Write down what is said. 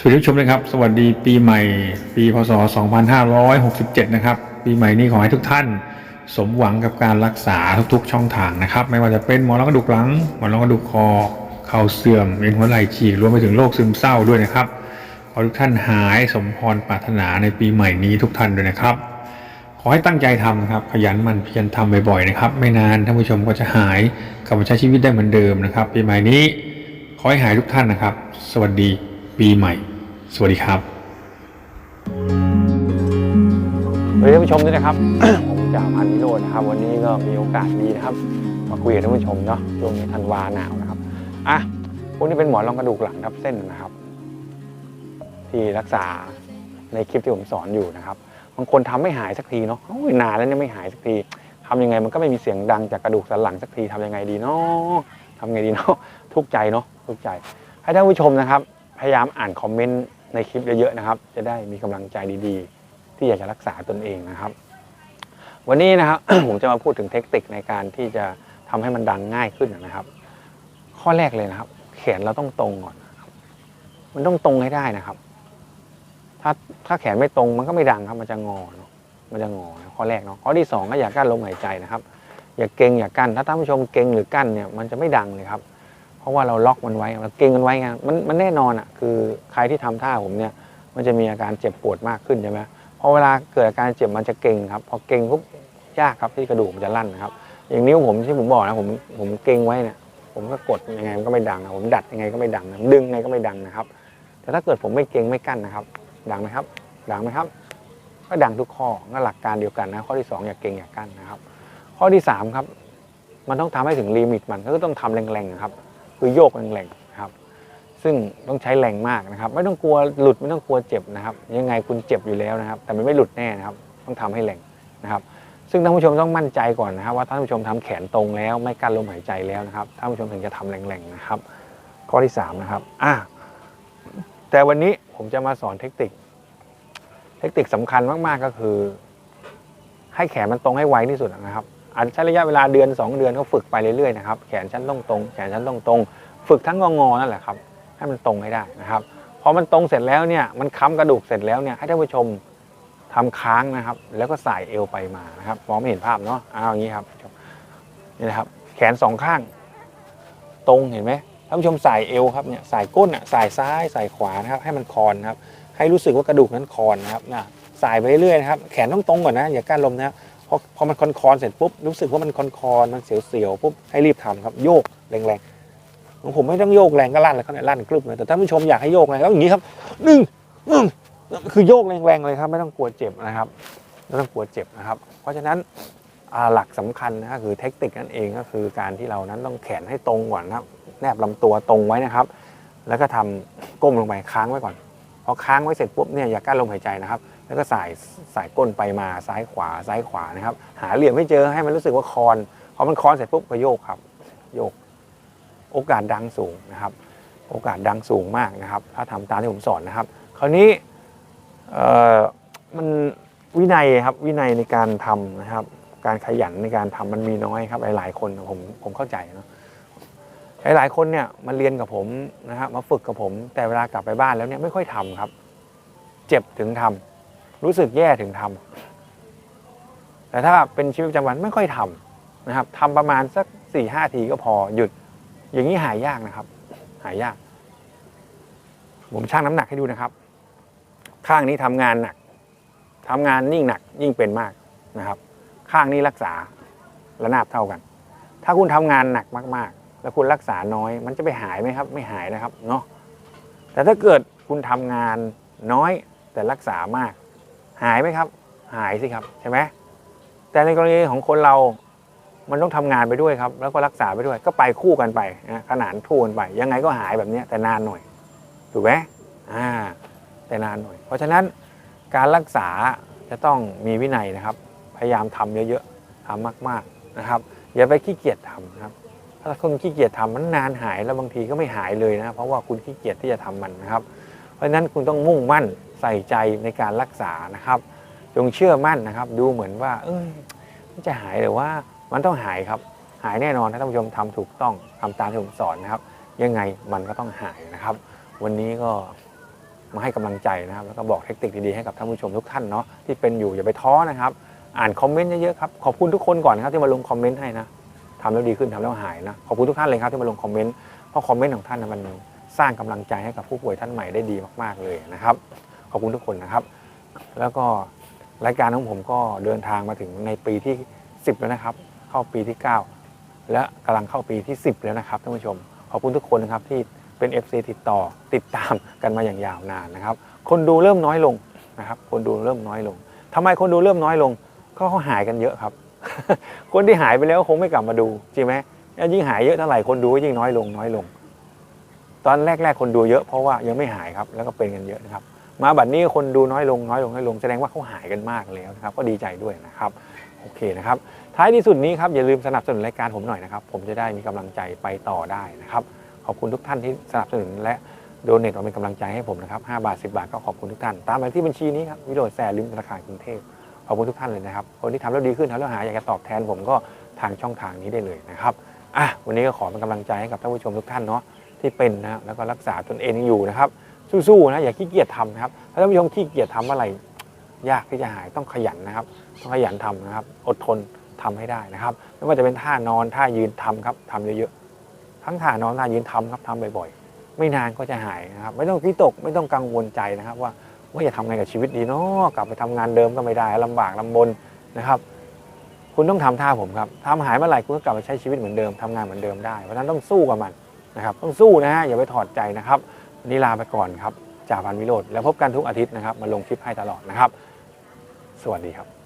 สวัสดีชมนะครับ สวัสดีปีใหม่ปีพศ 2567 นะครับ ปีใหม่นี้ขอให้ทุกท่าน สมหวังกับการรักษาทุกๆช่องทางนะครับ ไม่ว่าจะเป็นหมอนรองกระดูกหลังหมอนรองกระดูกคอเข่าเสื่อมเวียนหัวไหล่ฉีกรวมไปถึงโรคซึมเศร้าด้วยนะครับขอทุกท่านหายสมพรปรารถนาในปีใหม่นี้ทุกท่านด้วยนะครับ ขอให้ตั้งใจทำครับขยันหมันเพียรทำบ่อยๆนะครับ ไม่นานท่านผู้ชมก็จะหายกลับมาใช้ชีวิตได้เหมือนเดิมนะครับ ปีใหม่นี้ขอให้หายทุกท่านนะครับ สวัสดี ปีใหม่ สวัสดีครับสวัสดีท่านผู้ชมด้วยนะครับ ผมจ่าพันธุ์วิโรจน์นะครับ วันนี้ก็มีโอกาสดีนะครับ มาคุยกับท่านผู้ชมเนาะช่วงนี้ธันวาหนาวนะครับอะพวกนี้เป็นหมอนรองกระดูกหลังทับเส้นนะครับ ที่รักษาในคลิปที่ผมสอนอยู่นะครับบางคนทำไม่หายสักทีเนาะโอ้ยนานแล้วเนี่ยไม่หายสักทีทำยังไงมันก็ไม่มีเสียงดังจากกระดูกสันหลังสักทีทำยังไงดีเนาะทำไงดีเนาะทุกข์ใจเนาะทุกข์ใจ ให้ท่านผู้ชมนะครับ พยายามอ่านคอมเมนต์ในคลิปเยอะๆนะครับ จะได้มีกำลังใจดีๆ ที่อยากจะรักษาตนเองนะครับ วันนี้นะครับ ผมจะมาพูดถึงเทคนิคในการที่จะทำให้มันดังง่ายขึ้นนะครับ ข้อแรกเลยนะครับ แขนเราต้องตรงก่อนมันต้องตรงให้ได้นะครับ ถ้าถ้าแขนไม่ตรงมันก็ไม่ดังครับ มันจะงอเนาะมันจะงอข้อแรกเนาะข้อที่สองก็อย่ากั้นลมหายใจนะครับ อย่าเกรงอย่ากั้นถ้าท่านผู้ชมเกรงหรือกั้นเนี่ยมันจะไม่ดังเลยครับ เพราะว่าเราล็อกมันไว้เราเกรงมันไว้ไงมันมันแน่นอนอะคือใครที่ทำท่าผมเนี่ย มันจะมีอาการเจ็บปวดมากขึ้นใช่ไหมพอเวลาเกิดอาการเจ็บมันจะเกรงครับ พอเกรงปุ๊บยากครับที่กระดูกมันจะลั่นนะครับ อย่างนิ้วผมที่ผมบอกนะผมผมเกรงไว้เนี่ยผมก็กดยังไงมันก็ไม่ดังนะผมดัดยังไงก็ไม่ดังนะดึงยังไงก็ไม่ดังนะครับ แต่ถ้าเกิดผมไม่เกรงไม่กั้นนะครับ ดังไหมครับ ดังไหมครับ ก็ดังทุกข้อก็หลักการเดียวกันนะข้อที่สองอย่าเกรงอย่ากั้นนะครับ ข้อที่สามครับมันต้องทำให้ถึงลิมิตมันก็ต้องทำแรงๆครับ คือโยกแรงๆครับ ซึ่งต้องใช้แรงมากนะครับ ไม่ต้องกลัวหลุดไม่ต้องกลัวเจ็บนะครับ ยังไงคุณเจ็บอยู่แล้วนะครับ แต่มันไม่หลุดแน่นะครับ ต้องทำให้แรงนะครับ ซึ่งท่านผู้ชมต้องมั่นใจก่อนนะครับ ว่าท่านผู้ชมทำแขนตรงแล้ว ไม่กั้นลมหายใจแล้วนะครับท่านผู้ชมถึงจะทำแรงๆนะครับ ข้อที่สามนะครับอะแต่วันนี้ผมจะมาสอนเทคนิค เทคนิคสำคัญมากๆก็คือ ให้แขนมันตรงให้ไวที่สุดนะครับ อาจจะใช้ระยะเวลาเดือน 2 เดือนก็ฝึกไปเรื่อยๆนะครับแขนชั้นต้องตรงแขนชั้นต้องตรงฝึกทั้งงองอนั่นแหละครับให้มันตรงให้ได้นะครับพอมันตรงเสร็จแล้วเนี่ยมันค้ำกระดูกเสร็จแล้วเนี่ยให้ท่านผู้ชมทำค้างนะครับ แล้วก็สายเอวไปมานะครับมองไม่เห็นภาพเนาะเอาอย่างนี้ครับนี่นะครับ แขนสองข้าง ตรงเห็นไหมท่านผู้ชมสายเอวครับเนี่ยสายก้นอะสายซ้ายสายขวานะครับ ให้มันคอนครับให้รู้สึกว่ากระดูกนั้นคอนนะครับนะสายไปเรื่อยๆนะครับ แขนต้องตรงก่อนนะอย่ากั้นลมนะครับ พอพอมันคอนคอนเสร็จปุ๊บรู้สึกว่ามันคอนคอนมันเสียวๆปุ๊บให้รีบทำครับโยกแรงๆของผมไม่ต้องโยกแรงก็ลั่นแล้วก็เนี่ยลั่นกรึบเลยแต่ท่าผู้ชมอยากให้โยกแรงก็อย่างนี้ครับหนึ่งหนึ่งคือโยกแรงๆเลยครับไม่ต้องกลัวเจ็บนะครับไม่ต้องกลัวเจ็บนะครับ เพราะฉะนั้นหลักสำคัญนะคือเทคนิคนั่นเองก็คือการที่เรานั้นต้องแขนให้ตรงก่อนนะครับ แนบลำตัวตรงไว้นะครับ แล้วก็ทำก้มลงไปค้างไว้ก่อนพอค้างไว้เสร็จปุ๊บเนี่ยอย่ากั้นลมหายใจนะครับ แล้วก็สายสายก้นไปมาซ้ายขวาซ้ายขวานะครับ หาเหลี่ยมไม่เจอให้มันรู้สึกว่าคอนพอมันคอนเสร็จปุ๊บก็โยกครับ โยกโอกาสดังสูงนะครับ โอกาสดังสูงมากนะครับ ถ้าทำตามที่ผมสอนนะครับ คราวนี้มันวินัยครับวินัยในการทำนะครับ การขยันในการทำมันมีน้อยครับหลายๆคนผมผมเข้าใจเนาะหลายๆคนเนี่ยมาเรียนกับผมนะครับมาฝึกกับผม แต่เวลากลับไปบ้านแล้วเนี่ยไม่ค่อยทำครับ เจ็บถึงทำ รู้สึกแย่ถึงทำแต่ถ้าเป็นชีวิตประจำวันไม่ค่อยทำนะครับทำประมาณสัก4ี่ห้าทีก็พอหยุด อย่างนี้หายยากนะครับ หายยาก ผมชั่งน้ำหนักให้ดูนะครับ ข้างนี้ทำงานหนักทำงานยิ่งหนักยิ่งเป็นมากนะครับ ข้างนี้รักษาระนาบเท่ากัน ถ้าคุณทำงานหนักมากๆ แล้วคุณรักษาน้อย มันจะไปหายไหมครับ ไม่หายนะครับเนาะแต่ถ้าเกิดคุณทำงานน้อยแต่รักษามาก หายไหมครับ หายสิครับใช่ไหมแต่ในกรณีของคนเรา มันต้องทำงานไปด้วยครับ แล้วก็รักษาไปด้วย ก็ไปคู่กันไปนะขนานคู่กันไป ยังไงก็หายแบบนี้แต่นานหน่อย ถูกไหมอ่า แต่นานหน่อย เพราะฉะนั้นการรักษาจะต้องมีวินัยนะครับ พยายามทำเยอะๆทำมากๆนะครับ อย่าไปขี้เกียจทำนะครับ ถ้าคนขี้เกียจทำมันนานหายแล้วบางทีก็ไม่หายเลยนะ เพราะว่าคุณขี้เกียจที่จะทำมันนะครับ เพราะฉะนั้นคุณต้องมุ่งมั่น ใส่ใจในการรักษานะครับ จงเชื่อมั่นนะครับ ดูเหมือนว่า เอ้ยมันจะหายหรือว่ามันต้องหายครับ หายแน่นอนถ้าท่านผู้ชมทำถูกต้องทำตามที่ผมสอนนะครับ ยังไงมันก็ต้องหายนะครับ วันนี้ก็มาให้กำลังใจนะครับ แล้วก็บอกเทคนิคดีๆให้กับท่านผู้ชมทุกท่านเนาะที่เป็นอยู่อย่าไปท้อนะครับ อ่านคอมเมนต์เยอะๆครับขอบคุณทุกคนก่อนนะครับที่มาลงคอมเมนต์ให้นะทำแล้วดีขึ้นทำแล้วหายนะขอบคุณทุกท่านเลยครับที่มาลงคอมเมนต์เพราะคอมเมนต์ของท่านนะมันสร้างกำลังใจให้กับผู้ป่วยท่านใหม่ได้ดีมากๆเลยนะครับ ขอบคุณทุกคนนะครับ แล้วก็รายการของผมก็เดินทางมาถึงในปีที่ 10 แล้วนะครับ เข้าปีที่ 9 และกำลังเข้าปีที่ 10 แล้วนะครับท่านผู้ชม ขอบคุณทุกคนนะครับที่เป็น FC ติดต่อติดตามกันมาอย่างยาวนานนะครับ คนดูเริ่มน้อยลงนะครับ คนดูเริ่มน้อยลงทำไมคนดูเริ่มน้อยลง ก็เขาหายกันเยอะครับ คนที่หายไปแล้วคงไม่กลับมาดูจริงไหมยิ่งหายเยอะเท่าไหร่คนดูก็ยิ่งน้อยลงน้อยลง ตอนแรก ๆ คนดูเยอะเพราะว่ายังไม่หายครับ แล้วก็เป็นกันเยอะนะครับ มาบัดนี้คนดูน้อยลงน้อยลงน้อยลงแสดงว่าเขาหายกันมากแล้วนะครับก็ดีใจด้วยนะครับโอเคนะครับท้ายที่สุดนี้ครับอย่าลืมสนับสนุนรายการผมหน่อยนะครับ ผมจะได้มีกำลังใจไปต่อได้นะครับขอบคุณทุกท่านที่สนับสนุนและโดเนทมาเป็นกำลังใจให้ผมนะครับ5บาท 10 บาทก็ขอบคุณทุกท่าน ตามมาที่บัญชีนี้ครับวิโรจน์แสริมธนาคารกรุงเทพขอบคุณทุกท่านเลยนะครับ คนที่ทำแล้วดีขึ้นทำแล้วหายอยากจะตอบแทนผมก็ทางช่องทางนี้ได้เลยนะครับอะวันนี้ก็ขอเป็นกำลังใจให้กับท่านผู้ชมทุกท่านเนาะที่เป็นนะแล้วก็รักษาตนเองอยู่นะครับ สู้ๆนะอย่าขี้เกียจทำนะครับถ้าท่านผู้ชมขี้เกียจทำอะไร ยากที่จะหายต้องขยันนะครับ ต้องขยันทำนะครับ อดทนทำให้ได้นะครับ ไม่ว่าจะเป็นท่านอนท่ายืนทำครับทำเยอะๆทั้งท่านอนท่ายืนทำครับทำบ่อยๆ ไม่นานก็จะหายนะครับ ไม่ต้องวิตกไม่ต้องกังวลใจนะครับ ว่าว่าจะทำไงกับชีวิตดีเนาะกลับไปทำงานเดิมก็ไม่ได้ลำบากลำบนนะครับคุณต้องทำท่าผมครับทำหายเมื่อไหร่คุณก็กลับมาใช้ชีวิตเหมือนเดิมทำงานเหมือนเดิมได้เพราะนั้นต้องสู้กับมันนะครับ ต้องสู้นะฮะอย่าไปถอดใจนะครับ วันนี้ลาไปก่อนครับจ่าพันวิโรธแล้วพบกันทุกอาทิตย์นะครับ มาลงคลิปให้ตลอดนะครับ สวัสดีครับ